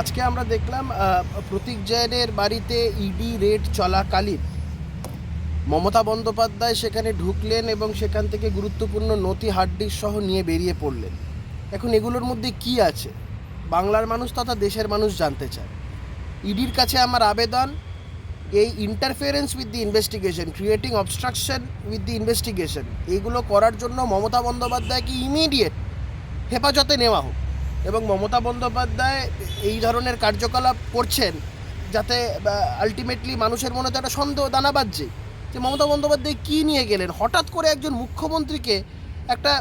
আজকে আমরা দেখলাম প্রতীক জৈনের বাড়িতে ইডি রেড চলাকালীন। মমতা বন্দ্যোপাধ্যায় সেখানে ঢুকলেন এবং সেখান থেকে গুরুত্বপূর্ণ নথি হার্ডডিস্ক সহ নিয়ে বেরিয়ে পড়লেন। এখন এগুলোর মধ্যে কি আছে? বাংলার মানুষ তথা দেশের মানুষ জানতে চায়। ইডির কাছে আমার আবেদন, এই interference with the investigation creating obstruction with the investigation এইগুলো করার জন্য মমতা বন্দ্যোপাধ্যায়কে ইমিডিয়েট হেফাজতে নেওয়া হোক। এবং মমতা বন্দ্যোপাধ্যায় এই ধরনের কার্যকলাপ করছেন যাতে আলটিমেটলি মানুষের মনে তো একটা সন্দেহ, দানা বাজছে যে মমতা বন্দ্যোপাধ্যায় কী নিয়ে গেলেন? হঠাৎ করে একজন মুখ্যমন্ত্রীকে একটা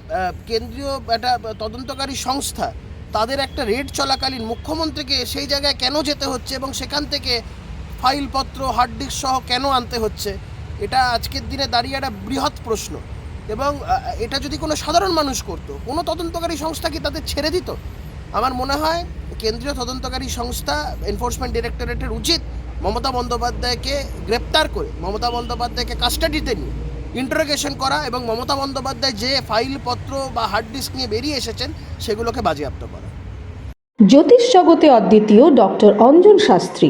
কেন্দ্রীয় একটা তদন্তকারী সংস্থা তাদের একটা রেড চলাকালীন মুখ্যমন্ত্রীকে সেই জায়গায় কেন যেতে হচ্ছে এবং সেখান থেকে ফাইলপত্র হার্ড ডিস্ক সহ কেন আনতে হচ্ছে? এটা আজকের দিনে দাঁড়িয়ে একটা বৃহৎ প্রশ্ন। এবং এটা যদি কোনো সাধারণ মানুষ করতো, কোনো তদন্তকারী সংস্থা কি তাদের ছেড়ে দিত? আমার মনে হয় কেন্দ্রীয় তদন্তকারী সংস্থা এনফোর্সমেন্ট ডিরেক্টরেটের উচিত মমতা বন্দ্যোপাধ্যায়কে গ্রেপ্তার করে, মমতা বন্দ্যোপাধ্যায়কে কাস্টাডিতে নিয়ে ইন্টারোগেশন করা এবং মমতা বন্দ্যোপাধ্যায় যে ফাইলপত্র বা হার্ড ডিস্ক নিয়ে বেরিয়ে এসেছেন, সেগুলোকে বাজেয়াপ্ত করা। জ্যোতিষ জগতে অদ্বিতীয় ডক্টর অঞ্জন শাস্ত্রী।